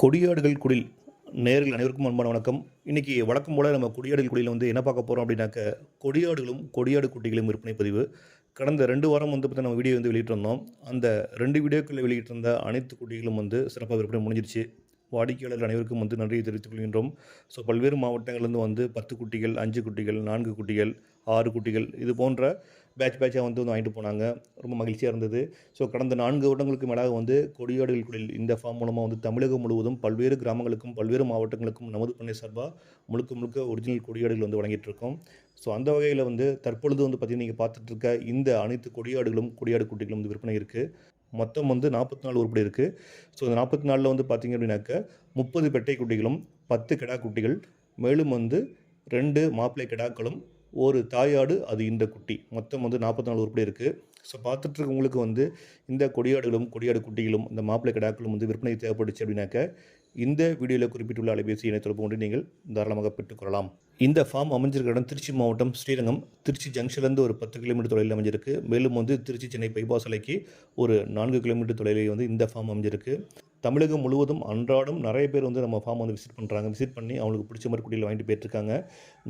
கொடியாடுகள் குடில் நேரில் அனைவருக்கும் அன்பான வணக்கம். இன்றைக்கி வழக்கம் போல் நம்ம கொடியாடுகள் குடியில் வந்து என்ன பார்க்க போகிறோம் அப்படின்னாக்க கொடியாடுகளும் கொடியாடு குட்டிகளும் விற்பனை பதிவு. கடந்த ரெண்டு வாரம் வந்து பார்த்தா நம்ம வீடியோ வந்து வெளியிட்டிருந்தோம். அந்த ரெண்டு வீடியோக்களில் வெளியிட்டிருந்த அனைத்து குட்டிகளும் வந்து சிறப்பாக விற்பனை முடிஞ்சிருச்சு. வாடிக்கையாளர்கள் அனைவருக்கும் வந்து நன்றியை தெரிவித்துக் கொள்கின்றோம். ஸோ பல்வேறு மாவட்டங்கள்லேருந்து வந்து பத்து குட்டிகள் அஞ்சு குட்டிகள் நான்கு குட்டிகள் ஆறு குட்டிகள் இது போன்ற பேட்ச் பேட்சாக வந்து வந்து வாங்கிட்டு போனாங்க. ரொம்ப மகிழ்ச்சியாக இருந்தது. ஸோ கடந்த நான்கு வருடங்களுக்கு மேலாக வந்து கொடியாடுகள் குடில் இந்த ஃபார்ம் மூலமாக வந்து தமிழகம் முழுவதும் பல்வேறு கிராமங்களுக்கும் பல்வேறு மாவட்டங்களுக்கும் நமது பண்ணை சார்பாக முழுக்க முழுக்க ஒரிஜினல் கொடியாடுகள் வந்து வழங்கிட்டு இருக்கோம். ஸோ அந்த வகையில் வந்து தற்பொழுது வந்து பார்த்திங்கன்னா நீங்கள் பார்த்துட்டு இருக்க இந்த அனைத்து கொடியாடுகளும் கொடியாடு குட்டிகளும் வந்து விற்பனை இருக்குது மொத்தம் வந்து நாற்பத்தி நாலு உருப்படி இருக்குது ஸோ இந்த நாற்பத்தி நாலில் வந்து பார்த்திங்க அப்படின்னாக்க முப்பது பெட்டை குட்டிகளும் பத்து கிடா குட்டிகள் மேலும் வந்து ரெண்டு மாப்பிள்ளை கிடாக்களும் ஒரு தாயாடு அது இந்த குட்டி. மொத்தம் வந்து நாற்பத்தி நாலு உருப்படி இருக்குது ஸோ பார்த்துட்ருக்கவங்களுக்கு வந்து இந்த கொடியாடுகளும் கொடியாடு குட்டிகளும் இந்த மாப்பிள்ளை கிடாக்களும் வந்து விற்பனை தேவைப்படுச்சு அப்படின்னாக்க இந்த வீடியோவில் குறிப்பிட்டுள்ள அலைபேசி இணை தொடர்பு கொண்டு நீங்கள் தாராளமாக பெற்றுக்கொள்ளலாம் இந்த ஃபார்ம் அமைஞ்சிருக்க இடம் திருச்சி மாவட்டம் ஸ்ரீரங்கம் திருச்சி ஜங்ஷன்லேருந்து ஒரு பத்து கிலோமீட்டர் தொலைவில் அமைஞ்சிருக்கு. மேலும் வந்து திருச்சி சென்னை பைபாஸ் அலைக்கு ஒரு நான்கு கிலோமீட்டர் தொலைவில் வந்து இந்த ஃபார்ம் அமைஞ்சிருக்கு. தமிழகம் முழுவதும் அன்றாடம் நிறைய பேர் வந்து நம்ம ஃபார்ம் வந்து விசிட் பண்ணுறாங்க விசிட் பண்ணி அவங்களுக்கு பிடிச்ச மாதிரி குடியில் வாங்கிட்டு போயிட்டுருக்காங்க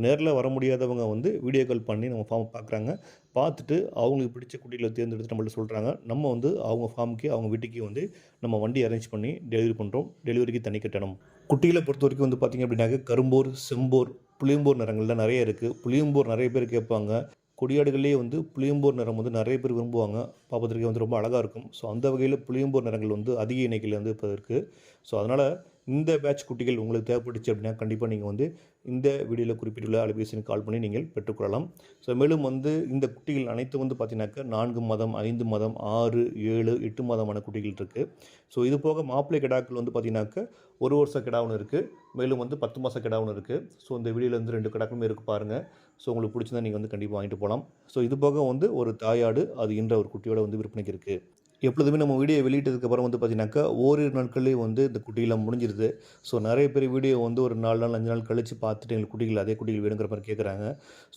நேரில் வர முடியாதவங்க வந்து வீடியோ கால் பண்ணி நம்ம ஃபார்ம் பார்க்குறாங்க. பார்த்துட்டு அவங்களுக்கு பிடிச்ச குட்டியில் தேர்ந்தெடுத்து நம்மள்ட்ட சொல்கிறாங்க நம்ம வந்து அவங்க ஃபார்முக்கு அவங்க வீட்டுக்கு வந்து நம்ம வண்டி அரேஞ்ச் பண்ணி டெலிவரி பண்ணுறோம் டெலிவரிக்கு தனி கட்டணம். குட்டிகளை பொறுத்த வரைக்கும் வந்து பார்த்திங்க அப்படின்னாக்க கரும்போர் செம்போர் புளியம்போர் நிறங்கள்லாம் நிறைய இருக்குது புளியம்போர் நிறைய பேர் கேட்பாங்க. கொடியாடுகள்லேயே வந்து புளியம்போர் நிறம் வந்து நிறைய பேர் விரும்புவாங்க. பார்ப்பதற்கு வந்து ரொம்ப அழகாக இருக்கும். ஸோ அந்த வகையில் புளியம்போர் நிறங்கள் வந்து அதிக எண்ணிக்கையில் வந்து இப்போ இருக்குது ஸோ அதனால் இந்த பேட்ச் குட்டிகள் உங்களுக்கு தேவைப்பட்டுச்சு அப்படின்னா கண்டிப்பாக நீங்கள் வந்து இந்த வீடியோவில் குறிப்பிட்டுள்ள அலைபேசிக்கு கால் பண்ணி நீங்கள் பெற்றுக்கொள்ளலாம். ஸோ மேலும் வந்து இந்த குட்டிகள் அனைத்தும் வந்து பார்த்தீங்கன்னாக்கா நான்கு மாதம் ஐந்து மாதம் ஆறு ஏழு எட்டு மாதமான குட்டிகள் இருக்குது ஸோ இது போக மாப்பிள்ளை கிடாக்கள் வந்து பார்த்தீங்கன்னாக்கா ஒரு வருஷ கிடா ஒன்று இருக்குது மேலும் வந்து பத்து மாத கிடா ஒன்று இருக்குது ஸோ இந்த வீடியோவில் வந்து ரெண்டு கிடாக்களுமே இருக்குது பாருங்கள் ஸோ உங்களுக்கு பிடிச்சிருந்தா நீங்கள் வந்து கண்டிப்பாக வாங்கிட்டு போகலாம் ஸோ இது போக வந்து ஒரு தாயாடு அது என்ற ஒரு குட்டியோட வந்து விற்பனைக்கு இருக்குது எப்பொழுதுமே நம்ம வீடியோ வெளியிட்டதுக்கப்புறம் வந்து பார்த்தீங்கன்னாக்கா ஓரிரு நாட்கள்லேயே வந்து இந்த குட்டியெல்லாம் முடிஞ்சிருது. ஸோ நிறைய பேர் வீடியோ வந்து ஒரு நாலு நாள் அஞ்சு நாள் கழித்து பார்த்துட்டு எங்களுக்கு குட்டிகள் அதே குட்டிகள் வேணுங்கிற மாதிரி கேட்குறாங்க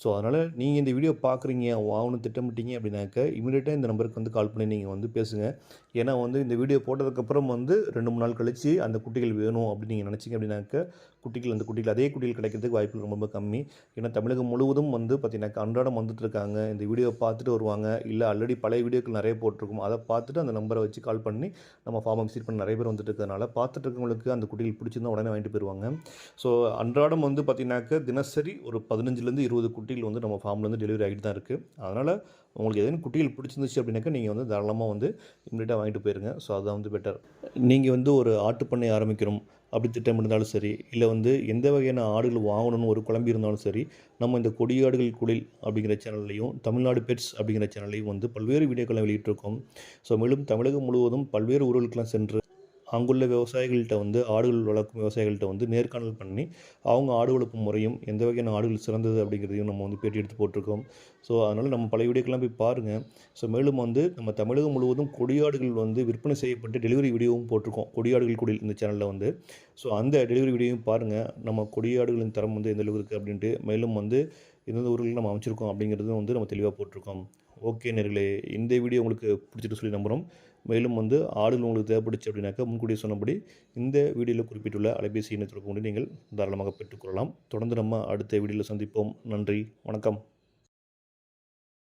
ஸோ அதனால் நீங்கள் இந்த வீடியோ பார்க்குறீங்க வாங்கணும் திட்டமிட்டீங்க அப்படின்னாக்கா இமீடியட்டாக இந்த நம்பருக்கு வந்து கால் பண்ணி நீங்கள் வந்து பேசுங்க. ஏன்னா வந்து இந்த வீடியோ போட்டதுக்கப்புறம் வந்து ரெண்டு மூணு நாள் கழித்து அந்த குட்டிகள் வேணும் அப்படின்னு நீங்கள் நினச்சிங்க அப்படின்னாக்க குட்டிகள் அந்த குட்டிகள் அதே குட்டிகள் கிடைக்கிறதுக்கு வாய்ப்புகள் ரொம்ப ரொம்ப கம்மி. ஏன்னா தமிழகம் முழுவதும் வந்து பார்த்தீங்கன்னாக்கா அன்றாடம் வந்துட்டு இருக்காங்க. இந்த வீடியோ பார்த்துட்டு வருவாங்க. இல்லை ஆல்ரெடி பழைய வீடியோக்கள் நிறைய போட்டிருக்கும். அதை பார்த்துட்டு அந்த நம்பரை வச்சு கால் பண்ணி நம்ம ஃபார்ம் விசிட் பண்ண நிறைய பேர் வந்துட்டு இருக்கிறதுனால பார்த்துட்டு இருக்கவங்களுக்கு அந்த குட்டிகள் பிடிச்சிருந்தா உடனே வாங்கிட்டு போயிடுவாங்க ஸோ அன்றாடம் வந்து பார்த்தீங்கன்னாக்கா தினசரி ஒரு பதினஞ்சுலேருந்து இருபது குட்டிகள் வந்து நம்ம ஃபார்ம்லேருந்து டெலிவரி ஆகிட்டு தான் இருக்குது அதனால் உங்களுக்கு எதுவும் குட்டிகள் பிடிச்சிருந்துச்சு அப்படின்னாக்கா நீங்கள் வந்து தாராளமாக வந்து இம்மிடியாக வாங்கிட்டு போயிருங்க. ஸோ அதுதான் வந்து பெட்டர் நீங்கள் வந்து ஒரு ஆட்டுப்பண்ணை ஆரம்பிக்கிறோம் அப்படி திட்டம் இருந்தாலும் சரி இல்லை வந்து எந்த வகையான ஆடுகள் வாங்கணும்னு ஒரு குழம்பி இருந்தாலும் சரி நம்ம இந்த கொடியாடுகள் குளில் அப்படிங்கிற சேனல்லையும் தமிழ்நாடு பெட்ஸ் அப்படிங்கிற சேனல்லையும் வந்து பல்வேறு வீடியோக்களை வெளியிட்டிருக்கோம். ஸோ மேலும் தமிழகம் முழுவதும் பல்வேறு ஊர்களுக்கெல்லாம் சென்று அங்குள்ள விவசாயிகள்கிட்ட வந்து ஆடுகள் வளர்க்கும் விவசாயிகள்கிட்ட வந்து நேர்காணல் பண்ணி அவங்க ஆடு வளர்ப்பு முறையும் எந்த வகையான ஆடுகள் சிறந்தது அப்படிங்கிறதையும் நம்ம வந்து பேட்டி எடுத்து போட்டிருக்கோம். ஸோ அதனால் நம்ம பழைய வீடியோக்கெல்லாம் போய் பாருங்கள் ஸோ மேலும் வந்து நம்ம தமிழகம் முழுவதும் கொடியாடுகள் வந்து விற்பனை செய்யப்பட்டு டெலிவரி வீடியோவும் போட்டிருக்கோம். கொடியாடுகள் குடில் இந்த சேனலில் வந்து. ஸோ அந்த டெலிவரி வீடியோவும் பாருங்கள் நம்ம கொடியாடுகளின் தரம் வந்து எந்த இருக்குது அப்படின்ட்டு மேலும் வந்து எந்தெந்த ஊர்களுக்கு நம்ம அமைச்சிருக்கோம் அப்படிங்கிறதும் வந்து நம்ம தெளிவாக போட்டிருக்கோம். ஓகே நேர்களே இந்த வீடியோ உங்களுக்கு பிடிச்சிட்டு சொல்லி நம்புகிறோம் மேலும் வந்து ஆடுகள் உங்களுக்கு தேவைப்படுச்சு அப்படின்னாக்கா முன்கூட்டியே சொன்னபடி இந்த வீடியோவில் குறிப்பிட்டுள்ள அலைபேசி இணையத்தொடர்பு கொண்டு நீங்கள் தாராளமாக பெற்றுக்கொள்ளலாம். தொடர்ந்து நம்ம அடுத்த வீடியோவில் சந்திப்போம். நன்றி வணக்கம்.